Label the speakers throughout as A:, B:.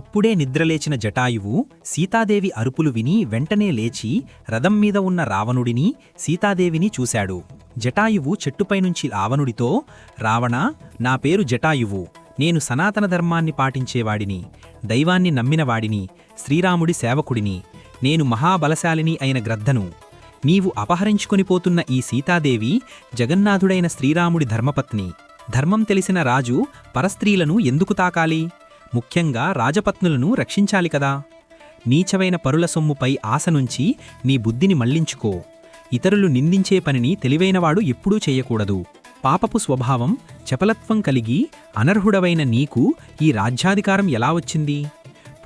A: అప్పుడే నిద్రలేచిన జటాయువు సీతాదేవి అరుపులు విని వెంటనే లేచి రథం మీద ఉన్న రావణుడిని సీతాదేవిని చూశాడు. జటాయువు చెట్టుపైనుంచి రావణుడితో రావణ నా పేరు జటాయువు. నేను సనాతన ధర్మాన్ని పాటించేవాడిని. దైవాన్ని నమ్మినవాడిని. శ్రీరాముడి సేవకుడిని. నేను మహాబలశాలిని అయిన గ్రద్ధను. నీవు అపహరించుకొని పోతున్న ఈ సీతాదేవి జగన్నాథుడైన శ్రీరాముడి ధర్మపత్ని. ధర్మం తెలిసిన రాజు పరస్త్రీలను ఎందుకు తాకాలి? ముఖ్యంగా రాజపత్నులను రక్షించాలి కదా. నీచవైన పరుల సొమ్ముపై ఆశ నుంచి నీ బుద్ధిని మళ్ళించుకో. ఇతరులు నిందించే పనిని తెలివైనవాడు ఎప్పుడూ చేయకూడదు. పాపపు స్వభావం చపలత్వం కలిగి అనర్హుడవైన నీకు ఈ రాజ్యాధికారం ఎలా వచ్చింది?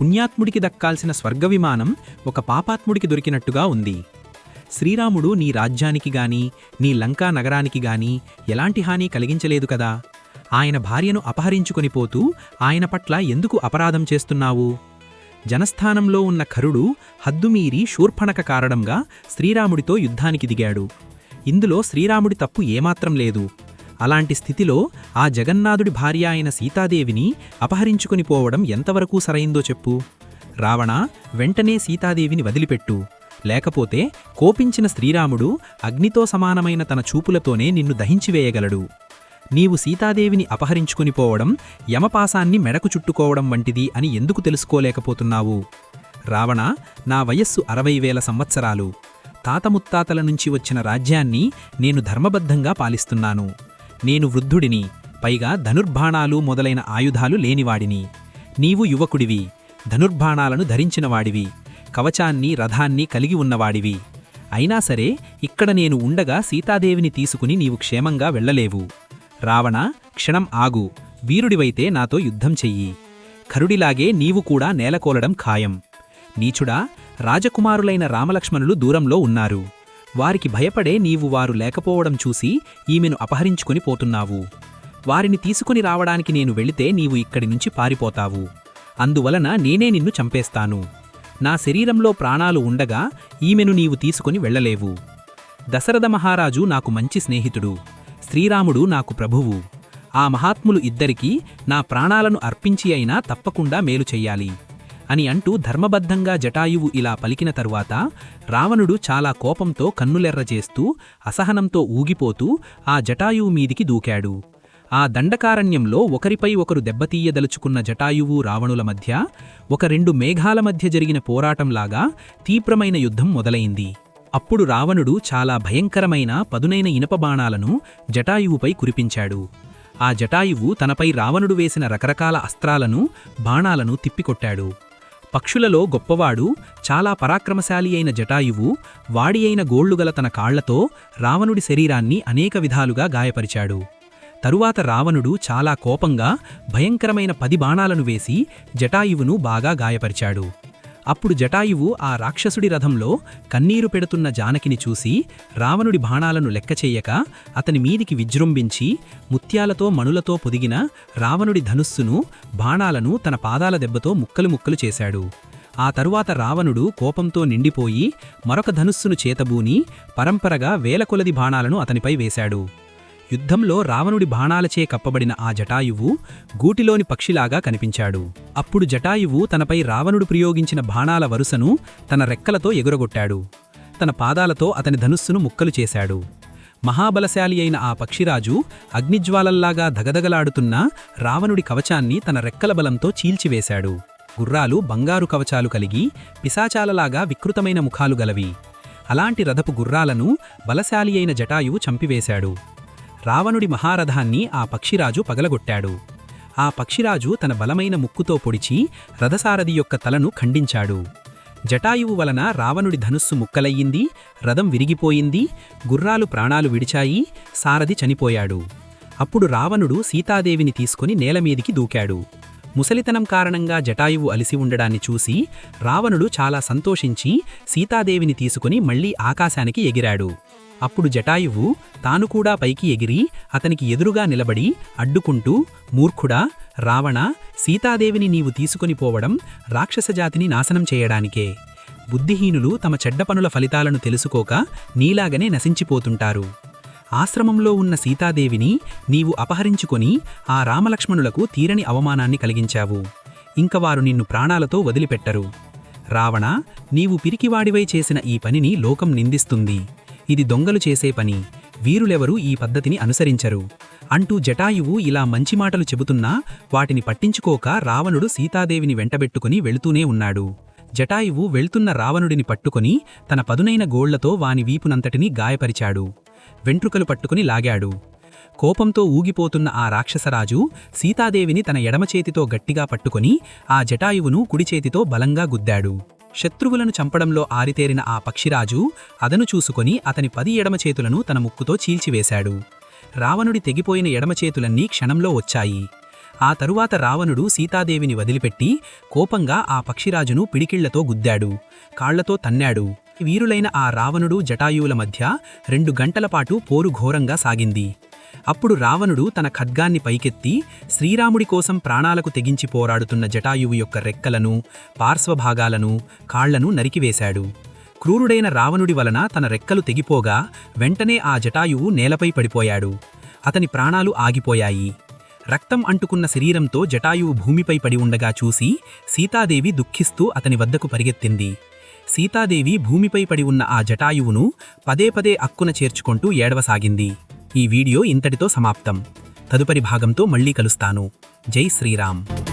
A: పుణ్యాత్ముడికి దక్కాల్సిన స్వర్గ విమానం ఒక పాపాత్ముడికి దొరికినట్టుగా ఉంది. శ్రీరాముడు నీ రాజ్యానికి గాని నీ లంకా నగరానికి గాని ఎలాంటి హాని కలిగించలేదు కదా. ఆయన భార్యను అపహరించుకొని పోతూ ఆయన పట్ల ఎందుకు అపరాధం చేస్తున్నావు? జనస్థానంలో ఉన్న ఖరుడు హద్దుమీరి శూర్పణక కారణంగా శ్రీరాముడితో యుద్ధానికి దిగాడు. ఇందులో శ్రీరాముడి తప్పు ఏమాత్రం లేదు. అలాంటి స్థితిలో ఆ జగన్నాథుడి భార్య అయిన సీతాదేవిని అపహరించుకుని పోవడం ఎంతవరకు సరైందో చెప్పు. రావణ వెంటనే సీతాదేవిని వదిలిపెట్టు. లేకపోతే కోపించిన శ్రీరాముడు అగ్నితో సమానమైన తన చూపులతోనే నిన్ను దహించివేయగలడు నీవు సీతాదేవిని అపహరించుకుని పోవడం యమపాసాన్ని మెడకు చుట్టుకోవడం వంటిది అని ఎందుకు తెలుసుకోలేకపోతున్నావు? రావణ నా వయస్సు అరవై వేల సంవత్సరాలు. తాత ముత్తాతల నుంచి వచ్చిన రాజ్యాన్ని నేను ధర్మబద్ధంగా పాలిస్తున్నాను. నేను వృద్ధుడిని పైగా ధనుర్బాణాలు మొదలైన ఆయుధాలు లేనివాడిని. నీవు యువకుడివి ధనుర్బాణాలను ధరించినవాడివి కవచాన్ని రథాన్ని కలిగి ఉన్నవాడివి. అయినా సరే ఇక్కడ నేను ఉండగా సీతాదేవిని తీసుకుని నీవు క్షేమంగా వెళ్ళలేవు. రావణ క్షణం ఆగు. వీరుడివైతే నాతో యుద్ధం చెయ్యి. ఖరుడిలాగే నీవు కూడా నేలకోలడం ఖాయం. నీచుడా రాజకుమారులైన రామలక్ష్మణులు దూరంలో ఉన్నారు. వారికి భయపడే నీవు వారు లేకపోవడం చూసి ఈమెను అపహరించుకుని పోతున్నావు. వారిని తీసుకుని రావడానికి నేను వెళితే నీవు ఇక్కడి నుంచి పారిపోతావు. అందువలన నేనే నిన్ను చంపేస్తాను. నా శరీరంలో ప్రాణాలు ఉండగా ఈమెను నీవు తీసుకుని వెళ్ళలేవు. దశరథ మహారాజు నాకు మంచి స్నేహితుడు. శ్రీరాముడు నాకు ప్రభువు. ఆ మహాత్ములు ఇద్దరికీ నా ప్రాణాలను అర్పించి అయినా తప్పకుండా మేలు చెయ్యాలి అని అంటూ ధర్మబద్ధంగా జటాయువు ఇలా పలికిన తరువాత రావణుడు చాలా కోపంతో కన్నులెర్రజేస్తూ అసహనంతో ఊగిపోతూ ఆ జటాయువు మీదికి దూకాడు. ఆ దండకారణ్యంలో ఒకరిపై ఒకరు దెబ్బతీయదలుచుకున్న జటాయువు రావణుల మధ్య ఒక రెండు మేఘాల మధ్య జరిగిన పోరాటంలాగా తీవ్రమైన యుద్ధం మొదలైంది. అప్పుడు రావణుడు చాలా భయంకరమైన పదునైన ఇనపబాణాలను జటాయువుపై కురిపించాడు. ఆ జటాయువు తనపై రావణుడు వేసిన రకరకాల అస్త్రాలను బాణాలను తిప్పికొట్టాడు. పక్షులలో గొప్పవాడు చాలా పరాక్రమశాలి అయిన జటాయువు వాడి అయిన గోళ్ళుగల తన కాళ్ళతో రావణుడి శరీరాన్ని అనేక విధాలుగా గాయపరిచాడు. తరువాత రావణుడు చాలా కోపంగా భయంకరమైన పది బాణాలను వేసి జటాయువును బాగా గాయపరిచాడు. అప్పుడు జటాయువు ఆ రాక్షసుడి రథంలో కన్నీరు పెడుతున్న జానకిని చూసి రావణుడి బాణాలను లెక్కచేయక అతని మీదికి విజృంభించి ముత్యాలతో మణులతో పొదిగిన రావణుడి ధనుస్సును బాణాలను తన పాదాల దెబ్బతో ముక్కలు ముక్కలు చేశాడు. ఆ తరువాత రావణుడు కోపంతో నిండిపోయి మరొక ధనుస్సును చేతబూని పరంపరగా వేలకొలది బాణాలను అతనిపై వేశాడు. యుద్ధంలో రావణుడి బాణాలచే కప్పబడిన ఆ జటాయువు గూటిలోని పక్షిలాగా కనిపించాడు. అప్పుడు జటాయువు తనపై రావణుడు ప్రయోగించిన బాణాల వరుసను తన రెక్కలతో ఎగురగొట్టాడు. తన పాదాలతో అతని ధనుస్సును ముక్కలు చేశాడు. మహాబలశాలి అయిన ఆ పక్షిరాజు అగ్నిజ్వాలల్లాగా దగదగలాడుతున్న రావణుడి కవచాన్ని తన రెక్కల బలంతో చీల్చివేశాడు. గుర్రాలు బంగారు కవచాలు కలిగి పిశాచాలలాగా వికృతమైన ముఖాలు గలవి. అలాంటి రథపు గుర్రాలను బలశాలి అయిన జటాయువు చంపివేశాడు. రావణుడి మహారథాన్ని ఆ పక్షిరాజు పగలగొట్టాడు. ఆ పక్షిరాజు తన బలమైన ముక్కుతో పొడిచి రథసారథి యొక్క తలను ఖండించాడు. జటాయువు వలన రావణుడి ధనుస్సు ముక్కలయ్యింది రథం విరిగిపోయింది గుర్రాలు ప్రాణాలు విడిచాయి సారథి చనిపోయాడు. అప్పుడు రావణుడు సీతాదేవిని తీసుకుని నేలమీదికి దూకాడు. ముసలితనం కారణంగా జటాయువు అలిసి ఉండడాన్ని చూసి రావణుడు చాలా సంతోషించి సీతాదేవిని తీసుకుని మళ్ళీ ఆకాశానికి ఎగిరాడు. అప్పుడు జటాయువు తాను కూడా పైకి ఎగిరి అతనికి ఎదురుగా నిలబడి అడ్డుకుంటూ మూర్ఖుడా రావణ సీతాదేవిని నీవు తీసుకొని పోవడం రాక్షసజాతిని నాశనం చేయడానికే. బుద్ధిహీనులు తమ చెడ్డ పనుల ఫలితాలను తెలుసుకోక నీలాగనే నశించిపోతుంటారు. ఆశ్రమంలో ఉన్న సీతాదేవిని నీవు అపహరించుకొని ఆ రామలక్ష్మణులకు తీరని అవమానాన్ని కలిగించావు. ఇంక వారు నిన్ను ప్రాణాలతో వదిలిపెట్టరు. రావణ నీవు పిరికివాడివై చేసిన ఈ పనిని లోకం నిందిస్తుంది. ఇది దొంగలు చేసే పని. వీరులెవరూ ఈ పద్ధతిని అనుసరించరు. అంటూ జటాయువు ఇలా మంచి మాటలు చెబుతున్నా వాటిని పట్టించుకోక రావణుడు సీతాదేవిని వెంటబెట్టుకుని వెళుతూనే ఉన్నాడు. జటాయువు వెళ్తున్న రావణుడిని పట్టుకుని తన పదునైన గోళ్ళతో వాని వీపునంతటినీ గాయపరిచాడు. వెంట్రుకలు పట్టుకుని లాగాడు. కోపంతో ఊగిపోతున్న ఆ రాక్షసరాజు సీతాదేవిని తన ఎడమచేతితో గట్టిగా పట్టుకుని ఆ జటాయువును కుడిచేతితో బలంగా గుద్దాడు. శత్రువులను చంపడంలో ఆరితేరిన ఆ పక్షిరాజు అదను చూసుకొని అతని పది ఎడమ చేతులను తన ముక్కుతో చీల్చివేశాడు. రావణుడి తెగిపోయిన ఎడమచేతులన్నీ క్షణంలో వచ్చాయి. ఆ తరువాత రావణుడు సీతాదేవిని వదిలిపెట్టి కోపంగా ఆ పక్షిరాజును పిడికిళ్ళతో గుద్దాడు. కాళ్ళతో తన్నాడు. వీరులైన ఆ రావణుడు జటాయువుల మధ్య రెండు గంటలపాటు పోరు ఘోరంగా సాగింది. అప్పుడు రావణుడు తన ఖడ్గాన్ని పైకెత్తి శ్రీరాముడి కోసం ప్రాణాలకు తెగించి పోరాడుతున్న జటాయువు యొక్క రెక్కలను పార్శ్వభాగాలను కాళ్ళను నరికివేశాడు. క్రూరుడైన రావణుడి వలన తన రెక్కలు తెగిపోగా వెంటనే ఆ జటాయువు నేలపై పడిపోయాడు. అతని ప్రాణాలు ఆగిపోయాయి. రక్తం అంటుకున్న శరీరంతో జటాయువు భూమిపై పడి ఉండగా చూసి సీతాదేవి దుఃఖిస్తూ అతని వద్దకు పరిగెత్తింది. సీతాదేవి భూమిపై పడి ఉన్న ఆ జటాయువును పదే పదే అక్కున చేర్చుకుంటూ ఏడవసాగింది. ఈ వీడియో ఇంతటితో సమాప్తం. తదుపరి భాగంతో మళ్ళీ కలుస్తాను. జై శ్రీరామ్.